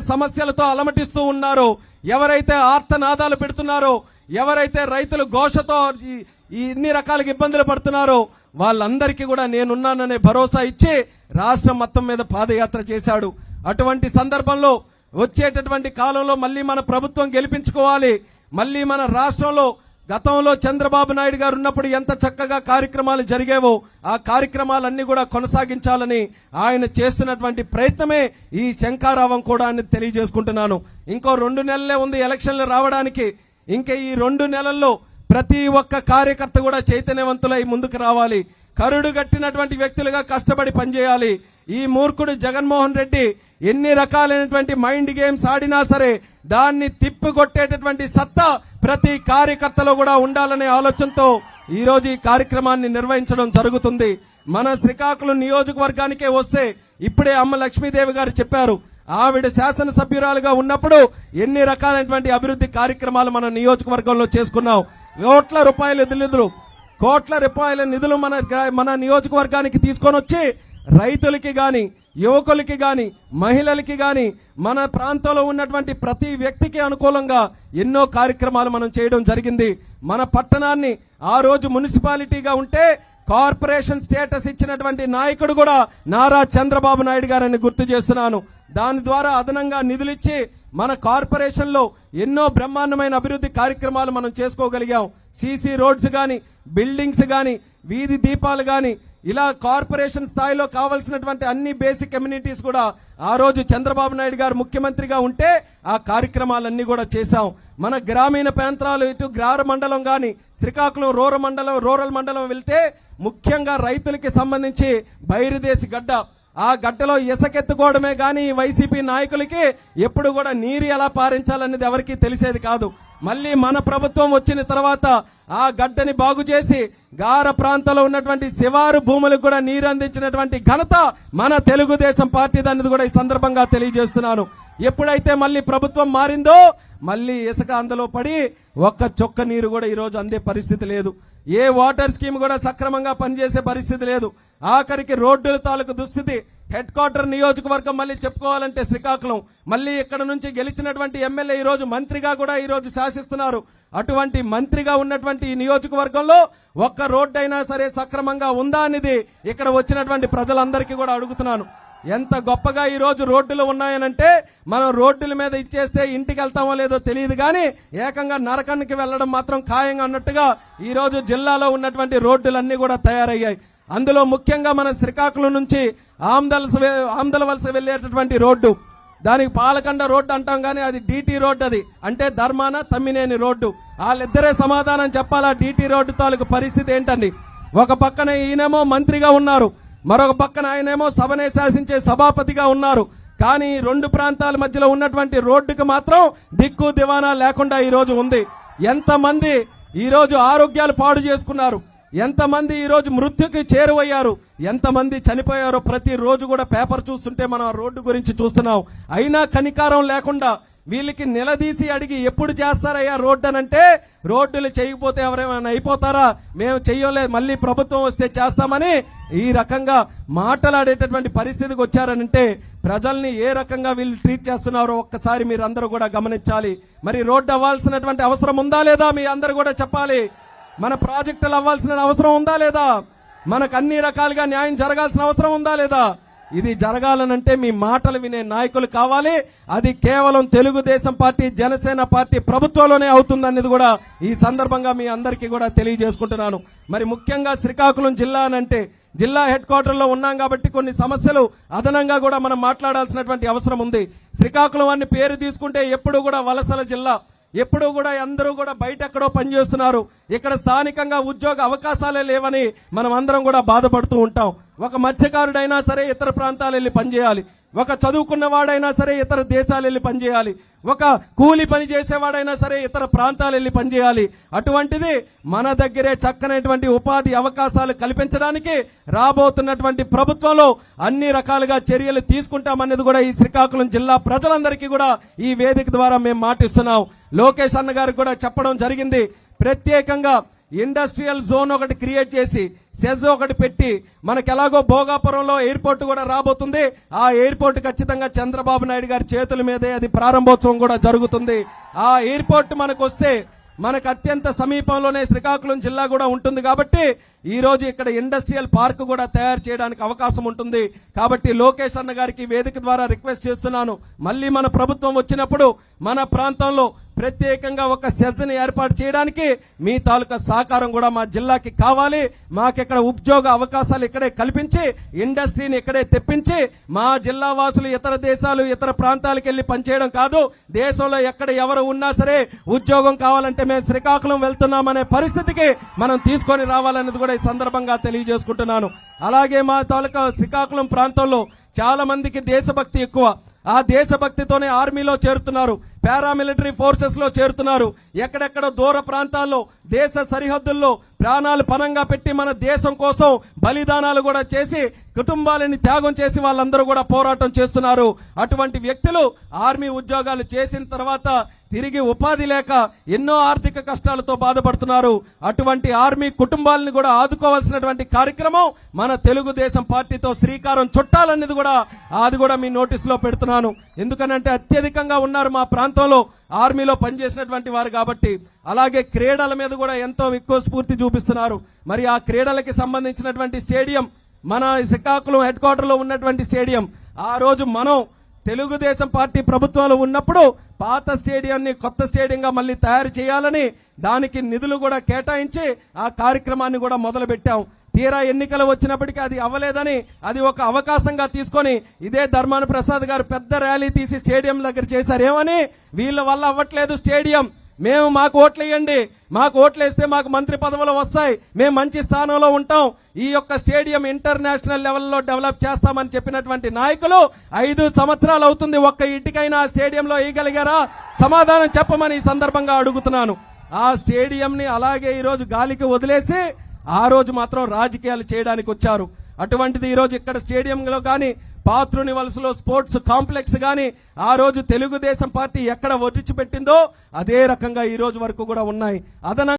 సమస్యలతో అలమటిస్తూ ఉన్నారో ఎవరైతే ఆర్తనాదాలు పెడుతున్నారో ఎవరైతే రైతులు ఘోషతో ఈ- ఈ ఇన్ని రకాలుగా ఇబ్బందులు పడుతున్నారో వాళ్ళందరికీ కూడా నేనున్నాననే భరోసా ఇచ్చి రాష్ట్రం మొత్తం మీద పాదయాత్ర చేశాడు. అటువంటి సందర్భంలో వచ్చేటటువంటి కాలంలో మళ్ళీ మన ప్రభుత్వం గెలిపించుకోవాలి. మళ్ళీ మన రాష్ట్రంలో గతంలో చంద్రబాబు నాయుడు గారు ఉన్నప్పుడు ఎంత చక్కగా కార్యక్రమాలు జరిగేవో ఆ కార్యక్రమాలన్నీ కూడా కొనసాగించాలని ఆయన చేస్తున్నటువంటి ప్రయత్నమే ఈ శంకారావం కూడా అని తెలియజేసుకుంటున్నాను. ఇంకో రెండు నెలలే ఉంది ఎలక్షన్లు రావడానికి. ఇంకా ఈ రెండు నెలల్లో ప్రతి ఒక్క కార్యకర్త కూడా చైతన్యవంతులై ముందుకు రావాలి. కరుడు గట్టినటువంటి వ్యక్తులుగా కష్టపడి పనిచేయాలి. ఈ మూర్ఖుడు జగన్మోహన్ రెడ్డి ఎన్ని రకాలైనటువంటి మైండ్ గేమ్స్ ఆడినా సరే దాన్ని తిప్పికొట్టేటటువంటి సత్తా ప్రతి కార్యకర్తలో కూడా ఉండాలనే ఆలోచనతో ఈ రోజు ఈ కార్యక్రమాన్ని నిర్వహించడం జరుగుతుంది. మన శ్రీకాకుళం నియోజకవర్గానికే వస్తే ఇప్పుడే అమ్మ లక్ష్మీదేవి గారు చెప్పారు ఆవిడ శాసనసభ్యురాలుగా ఉన్నప్పుడు ఎన్ని రకాలైనటువంటి అభివృద్ధి కార్యక్రమాలు మన నియోజకవర్గంలో చేసుకున్నాం. కోట్ల రూపాయల నిధులు కోట్ల రూపాయల నిధులు మన మన నియోజకవర్గానికి తీసుకొని వచ్చి రైతులకి కానీ యువకులకి గాని మహిళలకి గాని మన ప్రాంతంలో ఉన్నటువంటి ప్రతి వ్యక్తికి అనుకూలంగా ఎన్నో కార్యక్రమాలు మనం చేయడం జరిగింది. మన పట్టణాన్ని ఆ రోజు మున్సిపాలిటీగా ఉంటే కార్పొరేషన్ స్టేటస్ ఇచ్చినటువంటి నాయకుడు కూడా నారా చంద్రబాబు నాయుడు గారని గుర్తు చేస్తున్నాను. దాని ద్వారా అదనంగా నిధులిచ్చి మన కార్పొరేషన్లో ఎన్నో బ్రహ్మాండమైన అభివృద్ధి కార్యక్రమాలు మనం చేసుకోగలిగాం. సీసీ రోడ్స్ గాని బిల్డింగ్స్ గాని వీధి దీపాలు గాని ఇలా కార్పొరేషన్ స్థాయిలో కావలసినటువంటి అన్ని బేసిక్ కమ్యూనిటీస్ కూడా ఆ రోజు చంద్రబాబు నాయుడు గారు ముఖ్యమంత్రిగా ఉంటే ఆ కార్యక్రమాలన్నీ కూడా చేశాం. మన గ్రామీణ ప్రాంతాలు ఇటు గ్రార మండలం కానీ శ్రీకాకుళం రూర మండలం రూరల్ మండలం వెళ్తే ముఖ్యంగా రైతులకి సంబంధించి బైరుదేశి గడ్డ. ఆ గడ్డలో ఇసకెత్తుకోవడమే కానీ వైసీపీ నాయకులకి ఎప్పుడు కూడా నీరు ఎలా పారించాలనేది ఎవరికీ తెలిసేది కాదు. మళ్ళీ మన ప్రభుత్వం వచ్చిన తర్వాత ఆ గడ్డని బాగు చేసి గార ప్రాంతంలో ఉన్నటువంటి శివారు భూములకు కూడా నీరు అందించినటువంటి ఘనత మన తెలుగుదేశం పార్టీ దాన్ని కూడా ఈ సందర్భంగా తెలియజేస్తున్నాను. ఎప్పుడైతే మళ్ళీ ప్రభుత్వం మారిందో మళ్ళీ ఇసుక అందులో పడి ఒక్క చొక్క నీరు కూడా ఈరోజు అందే పరిస్థితి లేదు. ఏ వాటర్ స్కీమ్ కూడా సక్రమంగా పనిచేసే పరిస్థితి లేదు. ఆఖరికి రోడ్డుల తాలూకు దుస్థితి. హెడ్ క్వార్టర్ నియోజకవర్గం మళ్ళీ చెప్పుకోవాలంటే శ్రీకాకుళం. మళ్ళీ ఇక్కడ నుంచి గెలిచినటువంటి ఎమ్మెల్యే ఈ రోజు మంత్రిగా కూడా ఈ రోజు శాసిస్తున్నారు. అటువంటి మంత్రిగా ఉన్నటువంటి ఈ నియోజకవర్గంలో ఒక్క రోడ్డు అయినా సరే సక్రమంగా ఉందా అనేది ఇక్కడ వచ్చినటువంటి ప్రజలందరికీ కూడా అడుగుతున్నాను. ఎంత గొప్పగా ఈరోజు రోడ్డులు ఉన్నాయనంటే మనం రోడ్డుల మీద ఇచ్చేస్తే ఇంటికి వెళ్తామో లేదో తెలియదు కానీ ఏకంగా నరకానికి వెళ్ళడం మాత్రం ఖాయంగా అన్నట్టుగా ఈ రోజు జిల్లాలో ఉన్నటువంటి రోడ్డులన్నీ కూడా తయారయ్యాయి. అందులో ముఖ్యంగా మన శ్రీకాకుళం నుంచి ఆమ్దల్స్ ఆమ్దల వలస వెళ్ళేటటువంటి రోడ్డు. దానికి పాలకండ రోడ్డు అంటాం కానీ అది డీటీ రోడ్డు అది. అంటే ధర్మాన తమ్మినేని రోడ్డు. వాళ్ళిద్దరే సమాధానం చెప్పాలా డీటీ రోడ్డు తాలూకు పరిస్థితి ఏంటండి? ఒక పక్కన ఈయనేమో మంత్రిగా ఉన్నారు. మరొక పక్కన ఆయనేమో సభనే శాసించే సభాపతిగా ఉన్నారు. కానీ రెండు ప్రాంతాల మధ్యలో ఉన్నటువంటి రోడ్డుకు మాత్రం దిక్కు దివానా లేకుండా ఈరోజు ఉంది. ఎంతమంది ఈరోజు ఆరోగ్యాలు పాడు చేసుకున్నారు. ఎంతమంది ఈరోజు మృత్యుకి చేరువయ్యారు. ఎంతమంది చనిపోయారో ప్రతిరోజు కూడా పేపర్ చూస్తుంటే మనం ఆ రోడ్డు గురించి చూస్తున్నాం. అయినా కనికారం లేకుండా వీళ్ళకి నిలదీసి అడిగి ఎప్పుడు చేస్తారయ్యా రోడ్డు అని అంటే రోడ్డులు చేయకపోతే ఎవరేమైనా అయిపోతారా? మేము చెయ్యలేదు మళ్ళీ ప్రభుత్వం వస్తే చేస్తామని ఈ రకంగా మాట్లాడేటటువంటి పరిస్థితికి వచ్చారనంటే ప్రజల్ని ఏ రకంగా వీళ్ళు ట్రీట్ చేస్తున్నారో ఒక్కసారి మీరు అందరూ కూడా గమనించాలి. మరి రోడ్డు అవ్వాల్సినటువంటి అవసరం ఉందా లేదా మీ అందరూ కూడా చెప్పాలి. మన ప్రాజెక్టులు అవ్వాల్సిన అవసరం ఉందా లేదా? మనకు అన్ని రకాలుగా న్యాయం జరగాల్సిన అవసరం ఉందా లేదా? ఇది జరగాలనంటే మీ మాటలు వినే నాయకులు కావాలి. అది కేవలం తెలుగుదేశం పార్టీ జనసేన పార్టీ ప్రభుత్వంలోనే అవుతుందనేది కూడా ఈ సందర్భంగా మీ అందరికీ కూడా తెలియజేసుకుంటున్నాను. మరి ముఖ్యంగా శ్రీకాకుళం జిల్లా అనంటే జిల్లా హెడ్ క్వార్టర్లో ఉన్నాం కాబట్టి కొన్ని సమస్యలు అదనంగా కూడా మనం మాట్లాడాల్సినటువంటి అవసరం ఉంది. శ్రీకాకుళం అని పేరు తీసుకుంటే ఎప్పుడు కూడా వలసల జిల్లా ఎప్పుడు కూడా అందరూ కూడా బయట ఎక్కడో పనిచేస్తున్నారు. ఇక్కడ స్థానికంగా ఉద్యోగ అవకాశాలే లేవని మనం అందరం కూడా బాధపడుతూ ఉంటాం. ఒక మత్స్యకారుడైనా సరే ఇతర ప్రాంతాలు వెళ్ళి పనిచేయాలి. ఒక చదువుకున్న వాడైనా సరే ఇతర దేశాలు వెళ్ళి పనిచేయాలి. ఒక కూలి పని చేసేవాడైనా సరే ఇతర ప్రాంతాలు వెళ్ళి పనిచేయాలి. అటువంటిది మన దగ్గరే చక్కనటువంటి ఉపాధి అవకాశాలు కల్పించడానికి రాబోతున్నటువంటి ప్రభుత్వంలో అన్ని రకాలుగా చర్యలు తీసుకుంటామన్నది కూడా ఈ శ్రీకాకుళం జిల్లా ప్రజలందరికీ కూడా ఈ వేదిక ద్వారా మేము మాటిస్తున్నాం. లోకేష్ అన్న గారికి కూడా చెప్పడం జరిగింది. ప్రత్యేకంగా ఇండస్ట్రియల్ జోన్ ఒకటి క్రియేట్ చేసి సెజ్ ఒకటి పెట్టి మనకు ఎలాగో భోగాపురంలో ఎయిర్పోర్ట్ కూడా రాబోతుంది. ఆ ఎయిర్పోర్ట్ ఖచ్చితంగా చంద్రబాబు నాయుడు గారి చేతుల మీదే అది ప్రారంభోత్సవం కూడా జరుగుతుంది. ఆ ఎయిర్పోర్ట్ మనకు వస్తే మనకు అత్యంత సమీపంలోనే శ్రీకాకుళం జిల్లా కూడా ఉంటుంది కాబట్టి ఈ రోజు ఇక్కడ ఇండస్ట్రియల్ పార్క్ కూడా తయారు చేయడానికి అవకాశం ఉంటుంది. కాబట్టి లోకేష్ అన్న గారికి వేదిక ద్వారా రిక్వెస్ట్ చేస్తున్నాను. మళ్ళీ మన ప్రభుత్వం వచ్చినప్పుడు మన ప్రాంతంలో ప్రత్యేకంగా ఒక సెషన్ ఏర్పాటు చేయడానికి మీ తాలూకా సహకారం కూడా మా జిల్లాకి కావాలి. మాకు ఇక్కడ ఉద్యోగ అవకాశాలు ఇక్కడే కల్పించి ఇండస్ట్రీని ఇక్కడే తెప్పించి మా జిల్లా వాసులు ఇతర దేశాలు ఇతర ప్రాంతాలకు వెళ్ళి పనిచేయడం కాదు. దేశంలో ఎక్కడ ఎవరు ఉన్నా సరే ఉద్యోగం కావాలంటే మేము శ్రీకాకుళం వెళ్తున్నామనే పరిస్థితికి మనం తీసుకొని రావాలనేది కూడా సందర్భంగా తెలియజేసుకుంటున్నాను. అలాగే మా తాలూకా శ్రీకాకుళం ప్రాంతంలో చాలా మందికి దేశభక్తి ఎక్కువ. ఆ దేశభక్తితోనే ఆర్మీలో చేరుతున్నారు. పారామిలిటరీ ఫోర్సెస్లో చేరుతున్నారు. ఎక్కడెక్కడ దూర ప్రాంతాల్లో దేశ సరిహద్దుల్లో ప్రాణాలు పనంగా పెట్టి మన దేశం కోసం బలిదానాలు కూడా చేసి కుటుంబాలని త్యాగం చేసి వాళ్ళందరూ కూడా పోరాటం చేస్తున్నారు. అటువంటి వ్యక్తులు ఆర్మీ ఉద్యోగాలు చేసిన తర్వాత తిరిగి ఉపాధి లేక ఎన్నో ఆర్థిక కష్టాలతో బాధపడుతున్నారు. అటువంటి ఆర్మీ కుటుంబాలను కూడా ఆదుకోవాల్సినటువంటి కార్యక్రమం మన తెలుగుదేశం పార్టీతో శ్రీకారం చుట్టాలన్నది కూడా అది కూడా మీ నోటీసులో పెడుతున్నాను. ఎందుకనంటే అత్యధికంగా ఉన్నారు మా ప్రాంతంలో ఆర్మీలో పనిచేసినటువంటి వారు కాబట్టి. అలాగే క్రీడల మీద కూడా ఎంతో ఎక్కువ స్ఫూర్తి చూపిస్తున్నారు. మరి ఆ క్రీడలకి సంబంధించినటువంటి స్టేడియం మన శ్రీకాకుళం హెడ్ క్వార్టర్లో ఉన్నటువంటి స్టేడియం ఆ రోజు మనం తెలుగుదేశం పార్టీ ప్రభుత్వంలో ఉన్నప్పుడు పాత స్టేడియాన్ని కొత్త స్టేడియంగా మళ్ళీ తయారు చేయాలని దానికి నిధులు కూడా కేటాయించి ఆ కార్యక్రమాన్ని కూడా మొదలుపెట్టాం. తీరా ఎన్నికలు వచ్చినప్పటికీ అది అవ్వలేదని అది ఒక అవకాశంగా తీసుకొని ఇదే ధర్మాన ప్రసాద్ గారు పెద్ద ర్యాలీ తీసి స్టేడియం దగ్గర చేశారు. ఏమని? వీళ్ళ వల్ల అవ్వట్లేదు స్టేడియం. మేము మాకు ఓట్లు వేయండి మాకు ఓట్లు వేస్తే మాకు మంత్రి పదవులు వస్తాయి. మేము మంచి స్థానంలో ఉంటాం. ఈ యొక్క స్టేడియం ఇంటర్నేషనల్ లెవెల్లో డెవలప్ చేస్తామని చెప్పినటువంటి నాయకులు ఐదు సంవత్సరాలు అవుతుంది. ఒక్క ఇంటికైనా ఆ స్టేడియంలో వేయగలిగారా? సమాధానం చెప్పమని ఈ సందర్భంగా అడుగుతున్నాను. ఆ స్టేడియంని అలాగే ఈరోజు గాలికి వదిలేసి ఆ రోజు మాత్రం రాజకీయాలు చేయడానికి వచ్చారు. అటువంటిది ఈ రోజు ఇక్కడ స్టేడియంలో కానీ పాత్రుని వలసలో స్పోర్ట్స్ కాంప్లెక్స్ కానీ ఆ రోజు తెలుగుదేశం పార్టీ ఎక్కడ వదిలిచిపెట్టిందో అదే రకంగా ఈ రోజు వరకు కూడా ఉన్నాయి. అదనంగా